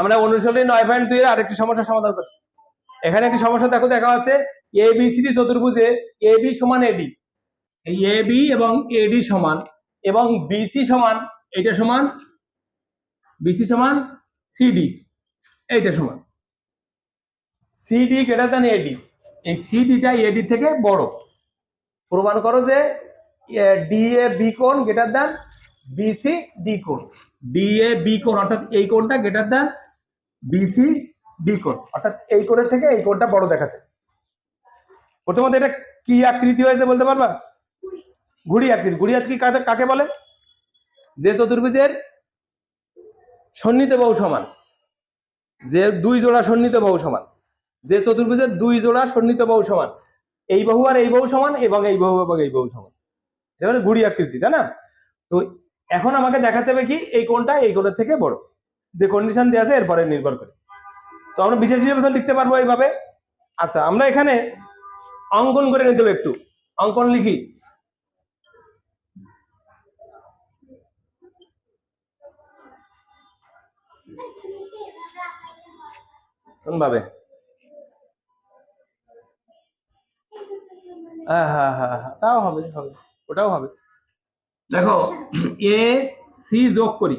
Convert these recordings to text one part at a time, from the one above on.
আমরা অনুশীলনী নয় পয়েন্ট দুই এর আরেকটি সমস্যার সমাধান করি এখানে একটি সমস্যা দেখো, দেখা আছে এ বি সি ডি চতুর্ভুজে এ বি সমান এডি এই এ বি এবং এডি সমান এবং বিসি সমান এটা সমান বিসি সমান সিডি এইটা সমান। সিডি গ্রেটার দ্যান এডি এই সিডিটা এডি থেকে বড়। প্রমাণ করো যে ডি এ বি কোণ greater than B C D কোণ ডি এ বি কোণ অর্থাৎ এই কোণটা গ্রেটার দ্যান বিসি ডি কোণ অর্থাৎ এই কোণের থেকে এই কোণটা বড় দেখাতে। প্রথমত এটা কি আকৃতি হয়েছে বলতে পারবা? ঘুড়ি আকৃতি। ঘুড়ি আকৃতি কাকে বলে? যে চতুর্ভুজের সন্নিহিত বাহু সমান। যে দুই জোড়া সন্নিহিত বাহু সমান। যে চতুর্ভুজের দুই জোড়া সন্নিহিত বাহু সমান। এই বাহু আর এই বাহু সমান এবং এই বাহু এবং এই বাহু সমান। হলো ঘুড়ি আকৃতি, তাই না? তো এখন আমাকে দেখাতে হবে কি এই কোণটা এই কোণের থেকে বড়। যে কন্ডিশন দেওয়া আছে, এরপরে নির্ভর করে। তো আমরা বিশেষ হিসেবে লিখতে পারব এইভাবে। আচ্ছা আমরা এখানে অঙ্কন করে নিতে হবে একটু। অঙ্কন লিখি। ভাবে হ্যাঁ হ্যাঁ হ্যাঁ হ্যাঁ তাও হবে হবে, ওটাও হবে। দেখো, এ, সি যোগ করি।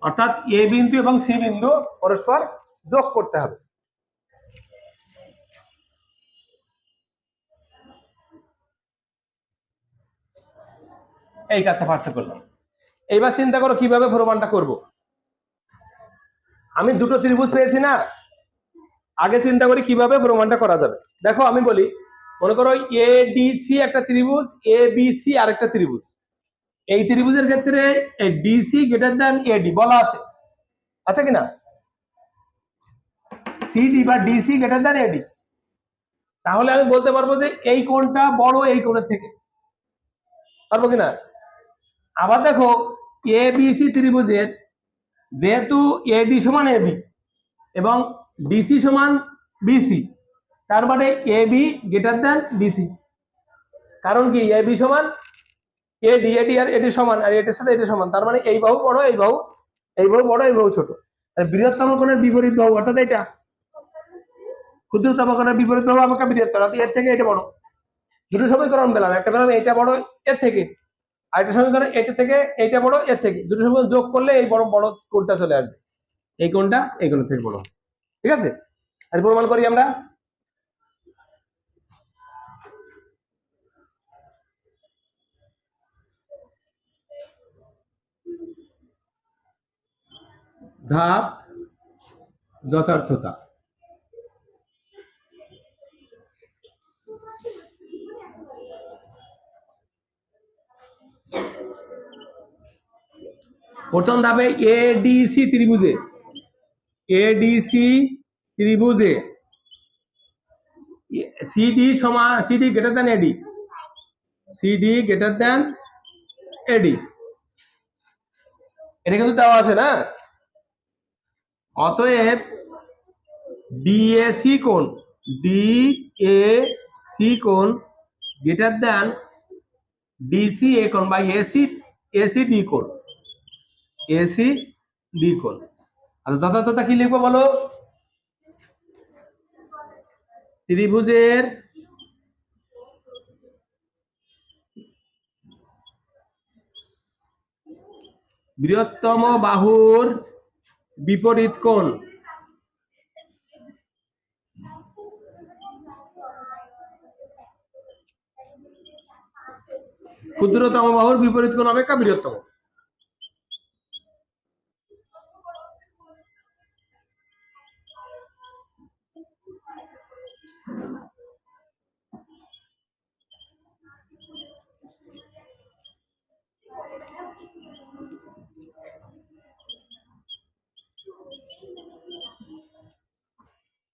অর্থাৎ এ বিন্দু এবং সি বিন্দু পরস্পর যোগ করতে হবে। এই কাজটা পার্থক্য করলাম। এইবার চিন্তা করো কীভাবে প্রমাণটা করব। আমি দুটো ত্রিভুজ পেয়েছি না। আগে চিন্তা করি কীভাবে প্রমাণটা করা যাবে। দেখো, আমি বলি মনে করো এ ডিসি একটা ত্রিভুজ এ বি সি আরেকটা ত্রিভুজ। এই ত্রিভুজের ক্ষেত্রে ডিসি গ্রেটার দ্যান এডি বলা আছে। আছে কিনা? সিডি বা ডিসি গ্রেটার দ্যান এডি তাহলে আমি বলতে পারব যে এই কোণটা বড় এই কোণের থেকে। পারব কিনা? আবার দেখো এ বি সি ত্রিভুজের যেহেতু এডি সমান এবি এবং ডিসি সমান বিসি তার মানে A B greater than D C কারণ কি? এ বি সমান এ ডি এডি আর এটি সমান, আর এটির সাথে এটি সমান। তার মানে এই বাহু বড়, এই বাহু এই বাহু বড়, এই বাহু ছোট। আর বৃহত্তম কোণের বিপরীত বাহু, অর্থাৎ এটা। ক্ষুদ্রতম কোণের বিপরীত বাহু আমাকে বৃহত্তর, অর্থাৎ এর থেকে এটা বড়। দুটো সমীকরণ পেলাম। একটা পেলাম এটা বড়, এর থেকে। আরেকটা সমীকরণ এটা থেকে, এইটা বড়, এর থেকে। দুটো সমীকরণ যোগ করলে এই বড় বড় কোণটা চলে আসবে। এই কোণটা এই কোণের থেকে বড়। ঠিক আছে? আর প্রমাণ করি আমরা। ধাপ, যথার্থতা। প্রথম ধাপে এডিসি ত্রিভুজে। এডিসি ত্রিভুজে। সিডি সমান C D greater than A D C D greater than A D এটা কিন্তু দেওয়া আছে না? অতএব ডিএসি কোণ ডি এ সি কোণ greater than D C A কোণ বা A C A C D কোণ এসি ডি কোণ। আচ্ছা যথাযথতা কি লিখব বলো? ত্রিভুজের বৃহত্তম বাহুর বিপরীত কোন ক্ষুদ্রতম বাহুর বিপরীত কোন অপেক্ষা বৃহত্তম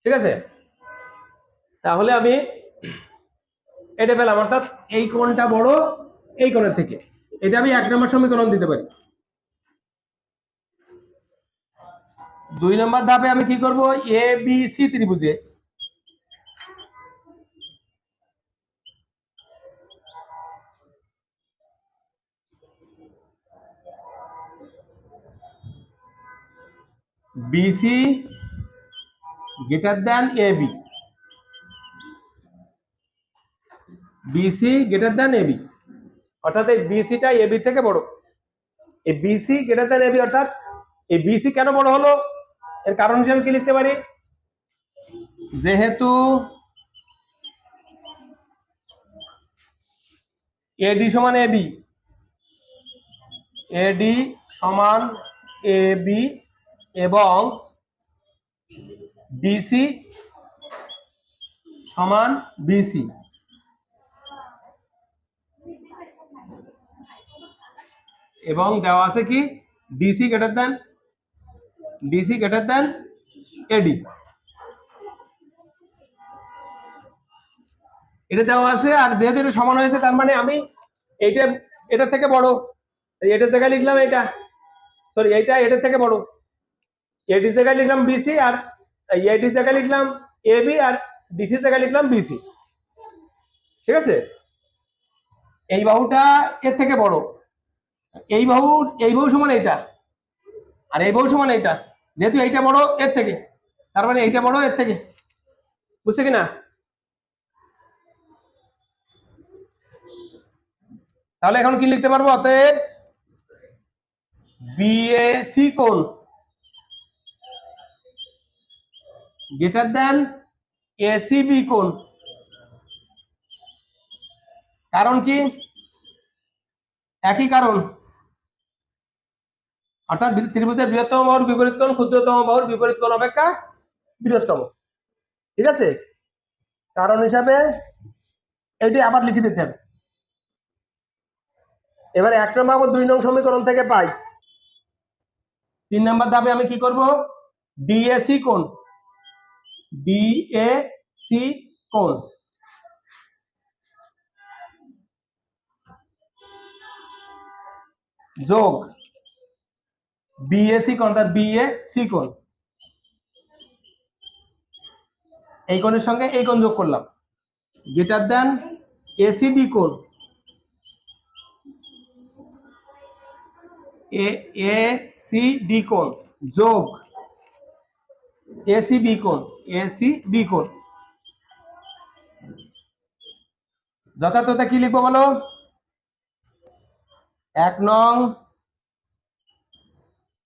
ঠিক আছে? তাহলে আমি এটা পেলাম, অর্থাৎ এই কোণটা বড় এই কোণের থেকে। এটা আমি এক নম্বর সমীকরণ দিতে পারি। দুই নম্বর ধাপে আমি কি করব? A B C ত্রিভুজে। B C greater than A B B C greater than A B অর্থাৎ এই বিসিটা বি থেকে বড়। এই বিসি গ্রেটার এ বি অর্থাৎ এই বিসি কেন বড় হলো? এর কারণ হিসেবে কি লিখতে পারি? যেহেতু এডি সমান এ বি এডি সমান এ বি এবং বিসি সমান বিসি এবং দেওয়া আছে কি? D C greater than D C greater than A D এটা দেওয়া আছে, আর যেহেতু এটা সমান হয়েছে, তার মানে আমি এইটা, এটা থেকে বড়। এটার জায়গায় লিখলাম এটা সরি এইটা এটার থেকে বড়। এডির জায়গায় লিখলাম বিসি আর এডির জায়গায় লিখলাম এবি আর ডিসির জায়গায় লিখলাম বিসি ঠিক আছে? এই বাহুটা এর থেকে বড়। এই বাহু এই বাহু সমান এইটা। আর এই বাহু সমান এইটা। যেহেতু এইটা বড়, এর থেকে। তার মানে এইটা বড়, এর থেকে। বুঝছে কি না? তাহলে এখন কি লিখতে পারব? অতএব বিএসি কোণ। গ্রেটার দেন এসিবি কোণ কারণ কি? একই কারণ। অর্থাৎ ত্রিভুজের বৃহত্তম বাহুর বিপরীত কোণ ক্ষুদ্রতম বাহুর বিপরীত কোণ অপেক্ষা বৃহত্তম। ঠিক আছে? কারণ হিসাবে এটি আবার লিখে দিতে হবে। এবার এক নম্বর দুই নং সমীকরণ থেকে পাই। তিন নম্বর ধাপে আমি কি করব? ডিএসি কোণ। ডিএসি কোণ যোগ বিএসি কোণ অর্থাৎ বিএসি কোণ এই কোণের সঙ্গে এই কোণ যোগ করলাম। গ্রেটার দেন এসিডি কোণ এ সি ডি কোণ যোগ এসি বি কোণ এসি বি কোণ যথার্থতা কি লিখব বলো? এক নং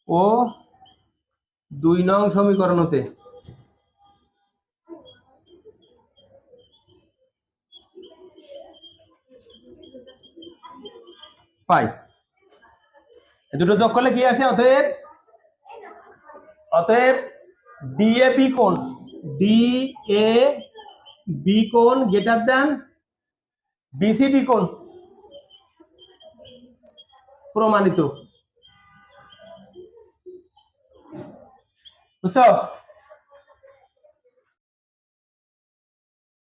ও দুই নং সমীকরণ হতে পাই দুটো যোগ করলে কি আসে? অতএব অতএব ডিএপি কোণ। ডি এ বি কোণ greater than B C B কোণ। প্রমাণিত। বুঝছ?